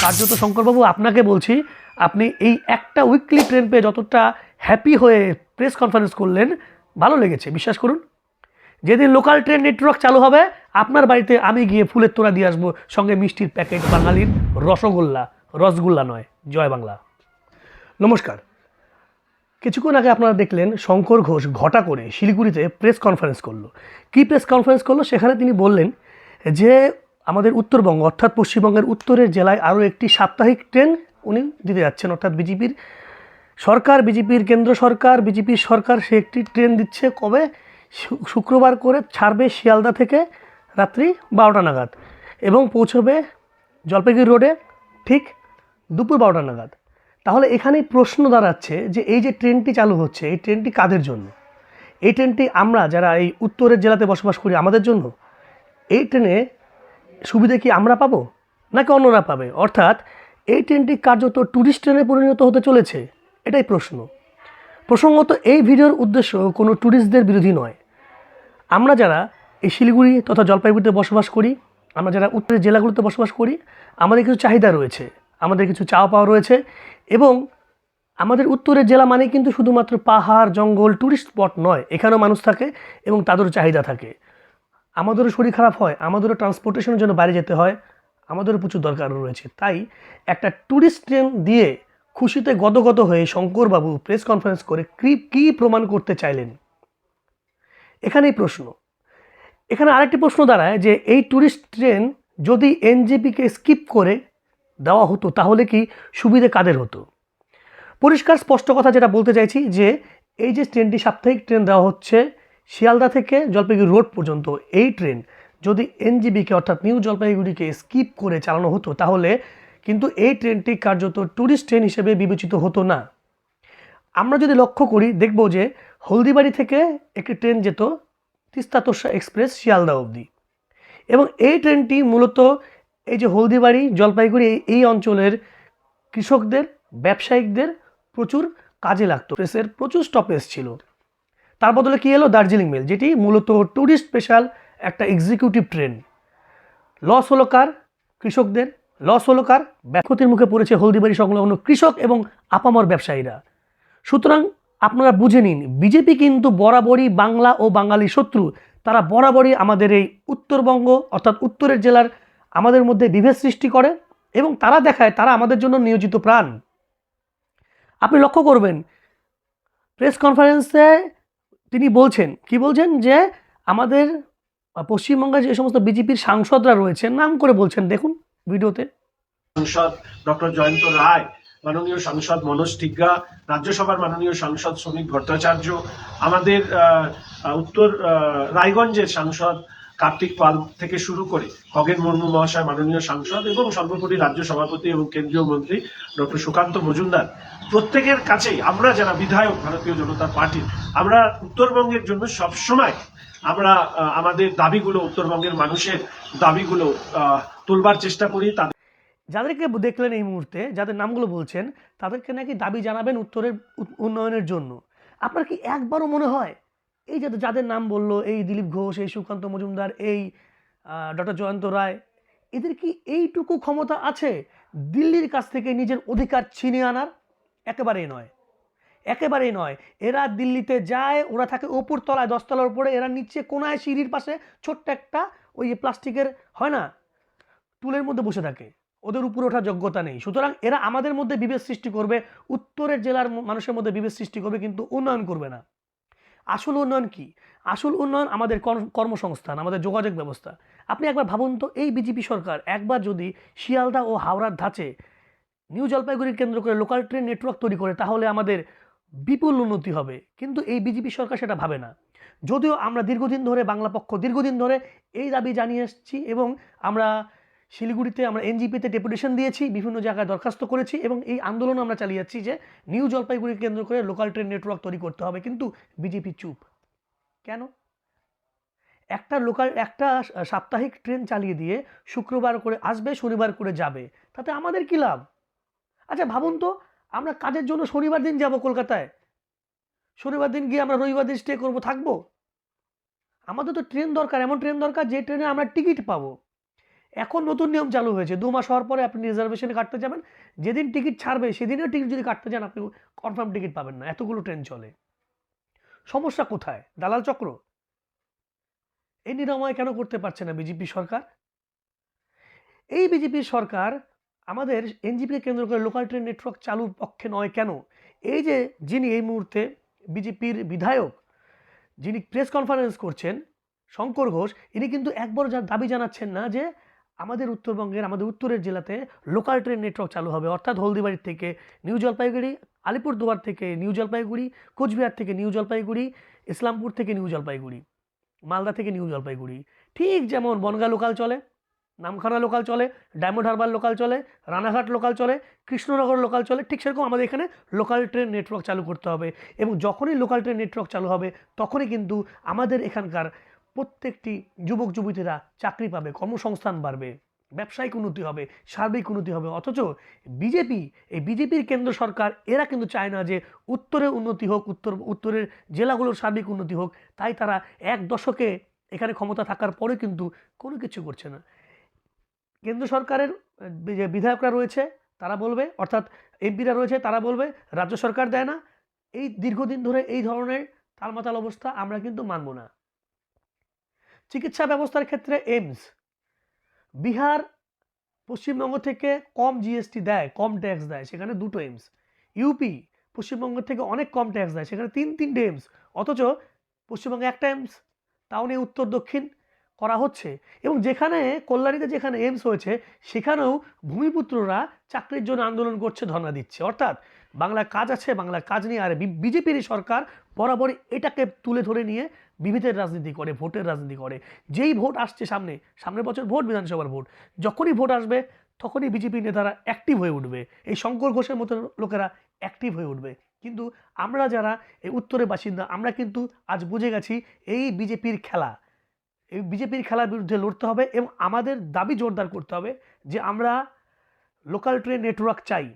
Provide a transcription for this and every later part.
কার্যত শঙ্করবাবু আপনাকে বলছি আপনি এই একটা উইকলি ট্রেন পেয়ে যতটা হ্যাপি হয়ে প্রেস কনফারেন্স করলেন ভালো লেগেছে বিশ্বাস করুন। যেদিন লোকাল ট্রেন নেটওয়ার্ক চালু হবে আপনার বাড়িতে আমি গিয়ে ফুলের তোড়া দিয়ে আসব সঙ্গে মিষ্টির প্যাকেট বাঙালির রসগোল্লা রসগোল্লা নয় জয় বাংলা। নমস্কার। কিছুক্ষণ আগে আপনারা দেখলেন শঙ্কর ঘোষ ঘটা করে শিলিগুড়িতে প্রেস কনফারেন্স করল। কী প্রেস কনফারেন্স করল? সেখানে তিনি বললেন যে আমাদের উত্তরবঙ্গ, অর্থাৎ পশ্চিমবঙ্গের উত্তরের জেলায় আরও একটি সাপ্তাহিক ট্রেন উনি দিতে যাচ্ছেন, অর্থাৎ বিজেপির সরকার, বিজেপির কেন্দ্র সরকার, বিজেপির সরকার সে একটি ট্রেন দিচ্ছে কবে? শুক্রবার করে ছাড়বে শিয়ালদা থেকে রাত্রি বারোটা নাগাদ এবং পৌঁছবে জলপাইগুড়ি রোডে ঠিক দুপুর বারোটা নাগাদ। তাহলে এখানেই প্রশ্ন দাঁড়াচ্ছে যে এই যে ট্রেনটি চালু হচ্ছে, এই ট্রেনটি কাদের জন্য? এই ট্রেনটি আমরা যারা এই উত্তরের জেলাতে বসবাস করি, আমাদের জন্য? এই ট্রেনে সুবিধা কি আমরা পাবো? নাকি অন্যরা পাবে? অর্থাৎ এই ট্রেনটি কার্যত ট্যুরিস্ট ট্রেনে পরিণত হতে চলেছে? এটাই প্রশ্ন। প্রসঙ্গত এই ভিডিওর উদ্দেশ্য কোনো ট্যুরিস্টদের বিরোধী নয়। আমরা যারা এই শিলিগুড়ি তথা জলপাইগুড়িতে বসবাস করি, আমরা যারা উত্তরের জেলাগুলোতে বসবাস করি, আমাদের কিছু চাহিদা রয়েছে, আমাদের কিছু চাওয়া পাওয়া রয়েছে এবং আমাদের উত্তরের জেলা মানে কিন্তু শুধুমাত্র পাহাড়, জঙ্গল ট্যুরিস্ট স্পট নয়, এখানেও মানুষ থাকে এবং তাদেরও চাহিদা থাকে। আমাদেরও শরীর খারাপ হয়, আমাদেরও ট্রান্সপোর্টেশনের জন্য বাইরে যেতে হয়, আমাদেরও প্রচুর দরকার রয়েছে। তাই একটা ট্যুরিস্ট ট্রেন দিয়ে খুশিতে গদগদ হয়ে শঙ্করবাবু প্রেস কনফারেন্স করে কী কী প্রমাণ করতে চাইলেন? এখানেই প্রশ্ন। এখানে আরেকটি প্রশ্ন দাঁড়ায় যে এই ট্যুরিস্ট ট্রেন যদি এনজেপিকে স্কিপ করে দেওয়া হতো, তাহলে কি সুবিধে কাদের হতো? পরিষ্কার স্পষ্ট কথা যেটা বলতে চাইছি যে এই যে ট্রেনটি সাপ্তাহিক ট্রেন দেওয়া হচ্ছে শিয়ালদা থেকে জলপাইগুড়ি রোড পর্যন্ত এই ট্রেন যদি এনজিবিকে অর্থাৎ নিউ জলপাইগুড়িকে স্কিপ করে চালানো হতো, তাহলে কিন্তু এই ট্রেনটি কার্যত ট্যুরিস্ট ট্রেন হিসেবে বিবেচিত হতো না। আমরা যদি লক্ষ্য করি, দেখব যে হলদিবাড়ি থেকে একটি ট্রেন যেত তিস্তা তোষা এক্সপ্রেস শিয়ালদা অবধি। এবং এই ট্রেনটি মূলত এই যে হলদিবাড়ি, জলপাইগুড়ি এই- এই অঞ্চলের কৃষকদের, ব্যবসায়িকদের প্রচুর কাজে লাগতো। প্রেসের প্রচুর স্টপেজ ছিল। তার বদলে কী এলো? দার্জিলিং মেল, যেটি মূলত ট্যুরিস্ট স্পেশাল একটা এক্সিকিউটিভ ট্রেন লস হলো কার? কৃষকদের। লস হলো কার? ব্যাক্ষতির মুখে পড়েছে হলদিবাড়ি সংলগ্ন কৃষক এবং আপামর ব্যবসায়ীরা। সুতরাং আপনারা বুঝে নিন, বিজেপি কিন্তু বরাবরই বাংলা ও বাঙালি শত্রু। তারা বরাবরই আমাদের এই উত্তরবঙ্গ, অর্থাৎ উত্তরের জেলার আমাদের মধ্যে বিভেদ সৃষ্টি করে এবং তারা দেখায় তারা আমাদের জন্য নিয়োজিত প্রাণ। আপনি লক্ষ্য করবেন প্রেস কনফারেন্সে তিনি বলছেন, কি বলছেন যে আমাদের পশ্চিমবঙ্গে যে সমস্ত বিজেপির সাংসদরা রয়েছেন, নাম করে বলছেন। দেখুন ভিডিওতে। সাংসদ ডক্টর জয়ন্ত রায়, মাননীয় সাংসদ মনোজ টিগ্গা, রাজ্যসভার মাননীয় সাংসদ শ্রমিক ভট্টাচার্য, আমাদের উত্তর রায়গঞ্জের সাংসদ কার্তিক পাল থেকে শুরু করে খগেন মুর্মু মহাশয়, মাননীয় সাংসদ এবং সর্বোপরি রাজ্য সভাপতি এবং কেন্দ্রীয় মন্ত্রী ডক্টর সুকান্ত মজুমদার। প্রত্যেকের কাছেই আমরা যারা বিধায়ক ভারতীয় জনতা পার্টির আমরা উত্তরবঙ্গের জন্য সবসময় আমরা আমাদের দাবিগুলো, উত্তরবঙ্গের মানুষের দাবিগুলো তুলবার চেষ্টা করি। তাদের যাদেরকে দেখলেন এই মুহূর্তে, যাদের নামগুলো বলছেন, তাদেরকে নাকি দাবি জানাবেন উত্তরের, উন্নয়নের জন্য। আপনার কি একবারও মনে হয় এই যে যাদের নাম বলল, এই দিলীপ ঘোষ, এই সুকান্ত মজুমদার, এই ডক্টর জয়ন্ত রায়, এদের কি এইটুকু ক্ষমতা আছে? দিল্লির কাছ থেকে নিজের অধিকার ছিনিয়ে আনার? একেবারেই নয়। একেবারেই নয়। এরা দিল্লিতে যায়, ওরা থাকে ওপর তলায়, দশতলার উপরে, এরা নিচে কোনায় সিঁড়ির পাশে ছোট্ট একটা ওই প্লাস্টিকের, হয় না? টুলের মধ্যে বসে থাকে। ওদের উপরে ওঠার যোগ্যতা নেই। সুতরাং এরা আমাদের মধ্যে বিভেদ সৃষ্টি করবে, উত্তরের জেলার মানুষের মধ্যে বিভেদ সৃষ্টি করবে, কিন্তু উন্নয়ন করবে না। আসল উন্নয়ন কি? আসল উন্নয়ন আমাদের কর্ম- কর্মসংস্থান, আমাদের যোগাযোগ ব্যবস্থা। আপনি একবার ভাবুন তো, এই বিজেপি সরকার একবার যদি শিয়ালদা ও হাওড়ার ধাঁচে নিউ জলপাইগুড়ি কেন্দ্র করে লোকাল ট্রেন নেটওয়ার্ক তৈরি করে, তাহলে আমাদের বিপুল উন্নতি হবে। কিন্তু এই বিজেপি সরকার সেটা ভাবে না। যদিও আমরা দীর্ঘদিন ধরে বাংলা পক্ষ দীর্ঘদিন ধরে এই দাবি জানিয়ে এসেছি এবং আমরা শিলিগুড়িতে আমরা এনজিপিতে ডেপুটেশন দিয়েছি, বিভিন্ন জায়গায় দরখাস্ত করেছি এবং এই আন্দোলন আমরা চালিয়ে যাচ্ছি যে নিউ জলপাইগুড়ি কেন্দ্র করে লোকাল ট্রেন নেটওয়ার্ক তৈরি করতে হবে। কিন্তু বিজেপি চুপ। কেন? একটা লোকাল একটা সাপ্তাহিক ট্রেন চালিয়ে দিয়ে শুক্রবার করে আসবে, শনিবার করে যাবে। তাতে আমাদের কী লাভ? আচ্ছা ভাবুন তো, আমরা কাজের জন্য শনিবার দিন যাব কলকাতায়। শনিবার দিন গিয়ে আমরা রবিবার দিন স্টে করব, থাকব? আমাদের তো ট্রেন দরকার, এমন ট্রেন দরকার যে ট্রেনে আমরা টিকিট পাবো। এখন নতুন নিয়ম চালু হয়েছে। দু মাস হওয়ার পরে আপনি রিজার্ভেশনে কাটতে যাবেন। যেদিন টিকিট ছাড়বে, সেদিনের টিকিট যদি কাটতে যান, আপনি কনফার্ম টিকিট পাবেন না। এতগুলো ট্রেন চলে। সমস্যা কোথায়? দালাল চক্র? এই নিরাময় কেন করতে পারছে না বিজেপি সরকার? এই বিজেপির সরকার আমাদের এনজিপিকে কেন্দ্র করে লোকাল ট্রেন নেটওয়ার্ক চালুর পক্ষে নয় কেন? এই যে যিনি এই মুহূর্তে বিজেপির বিধায়ক, যিনি প্রেস কনফারেন্স করছেন, শঙ্কর ঘোষ, ইনি কিন্তু একবার যা দাবি জানাচ্ছেন না যে আমাদের উত্তরবঙ্গের, আমাদের উত্তরের জেলাতে লোকাল ট্রেন নেটওয়ার্ক চালু হবে। অর্থাৎ হলদিবাড়ির থেকে নিউ জলপাইগুড়ি আলিপুরদুয়ার থেকে নিউ জলপাইগুড়ি কোচবিহার থেকে নিউ জলপাইগুড়ি ইসলামপুর থেকে নিউ জলপাইগুড়ি মালদা থেকে নিউ জলপাইগুড়ি ঠিক যেমন বনগা লোকাল চলে, নামখানা লোকাল চলে ডায়মন্ড হারবার লোকাল চলে রানাঘাট লোকাল চলে কৃষ্ণনগর লোকাল চলে, ঠিক সেরকম আমাদের এখানে লোকাল ট্রেন নেটওয়ার্ক চালু করতে হবে। এবং যখনই লোকাল ট্রেন নেটওয়ার্ক চালু হবে, তখনই কিন্তু আমাদের এখানকার প্রত্যেকটি যুবক, যুবতীরা চাকরি পাবে, কর্মসংস্থান বাড়বে, ব্যবসায়িক উন্নতি হবে, সার্বিক উন্নতি হবে। অথচ বিজেপি, এই বিজেপির কেন্দ্র সরকার, এরা কিন্তু চায় না যে উত্তরের উন্নতি হোক, উত্তর, উত্তরের জেলাগুলোর সার্বিক উন্নতি হোক। তাই তারা এক দশকে এখানে ক্ষমতা থাকার পরে কিন্তু কোনো কিছু করছে না। কেন্দ্র সরকারের যে বিধায়করা রয়েছে, তারা বলবে, অর্থাৎ এমপিরা রয়েছে, তারা বলবে, রাজ্য সরকার দেয় না। এই দীর্ঘদিন ধরে এই ধরনের তালমাতাল অবস্থা আমরা কিন্তু মানব না। চিকিৎসা ব্যবস্থার ক্ষেত্রে এইমস। বিহার পশ্চিমবঙ্গ থেকে কম জিএসটি দেয়, কম ট্যাক্স দেয়, সেখানে দুটো এইমস। ইউপি পশ্চিমবঙ্গ থেকে অনেক কম ট্যাক্স দেয়, সেখানে তিন তিনটে এইমস। অথচ পশ্চিমবঙ্গে একটা এইমস, তাও নিয়ে উত্তর, দক্ষিণ করা হচ্ছে। এবং যেখানে, কল্যাণীতে যেখানে এইমস হয়েছে, সেখানেও ভূমিপুত্ররা চাকরির জন্য আন্দোলন করছে, ধর্ণা দিচ্ছে। অর্থাৎ বাংলায় কাজ আছে বাংলার কাজ নিয়ে আর বিজেপির সরকার বরাবরই এটাকে তুলে ধরে নিয়ে বিভেদের রাজনীতি করে, ভোটের রাজনীতি করে। যেই ভোট আসছে সামনে, সামনের বছর ভোট, বিধানসভার ভোট, যখনই ভোট আসবে, তখনই বিজেপি নেতারা অ্যাক্টিভ হয়ে উঠবে। এই শঙ্কর ঘোষের মতো লোকেরা অ্যাক্টিভ হয়ে উঠবে। কিন্তু আমরা যারা, এই উত্তরের বাসিন্দা, আমরা কিন্তু আজ বুঝে গেছি এই বিজেপির খেলা। এই বিজেপির খেলার বিরুদ্ধে লড়তে হবে এবং আমাদের দাবি জোরদার করতে হবে যে আমরা লোকাল ট্রেন নেটওয়ার্ক চাই।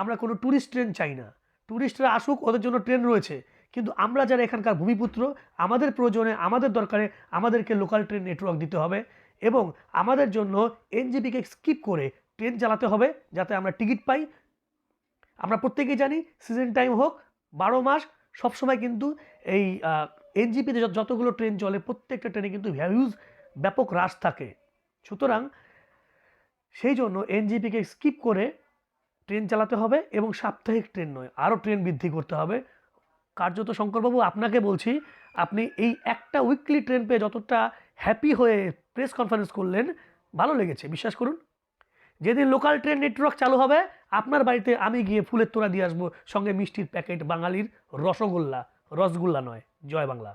আমরা কোনো ট্যুরিস্ট ট্রেন চাই না। ট্যুরিস্টরা আসুক, ওদের জন্য ট্রেন রয়েছে। কিন্তু আমরা যারা এখানকার ভূমিপুত্র, আমাদের প্রয়োজনে, আমাদের দরকারে আমাদেরকে লোকাল ট্রেন নেটওয়ার্ক দিতে হবে এবং আমাদের জন্য এনজিপিকে স্কিপ করে ট্রেন চালাতে হবে যাতে আমরা টিকিট পাই। আমরা প্রত্যেকেই জানি সিজন টাইম হোক, বারো মাস, সবসময় কিন্তু এই এনজিপিতে যতগুলো ট্রেন চলে, প্রত্যেকটা ট্রেনে কিন্তু ভ্যালুজ ব্যাপক হ্রাস থাকে। সুতরাং সেই জন্য এনজিপিকে স্কিপ করে ট্রেন চালাতে হবে এবং সাপ্তাহিক ট্রেন নয়, আরও ট্রেন বৃদ্ধি করতে হবে। কার্যত শঙ্করবাবু, আপনাকে বলছি, আপনি এই একটা উইকলি ট্রেন পেয়ে যতটা হ্যাপি হয়ে প্রেস কনফারেন্স করলেন, ভালো লেগেছে, বিশ্বাস করুন। যেদিন লোকাল ট্রেন নেটওয়ার্ক চালু হবে, আপনার বাড়িতে আমি গিয়ে ফুলের তোড়া দিয়ে আসব, সঙ্গে মিষ্টির প্যাকেট বাঙালির রসগোল্লা রসগোল্লা নয়, জয় বাংলা।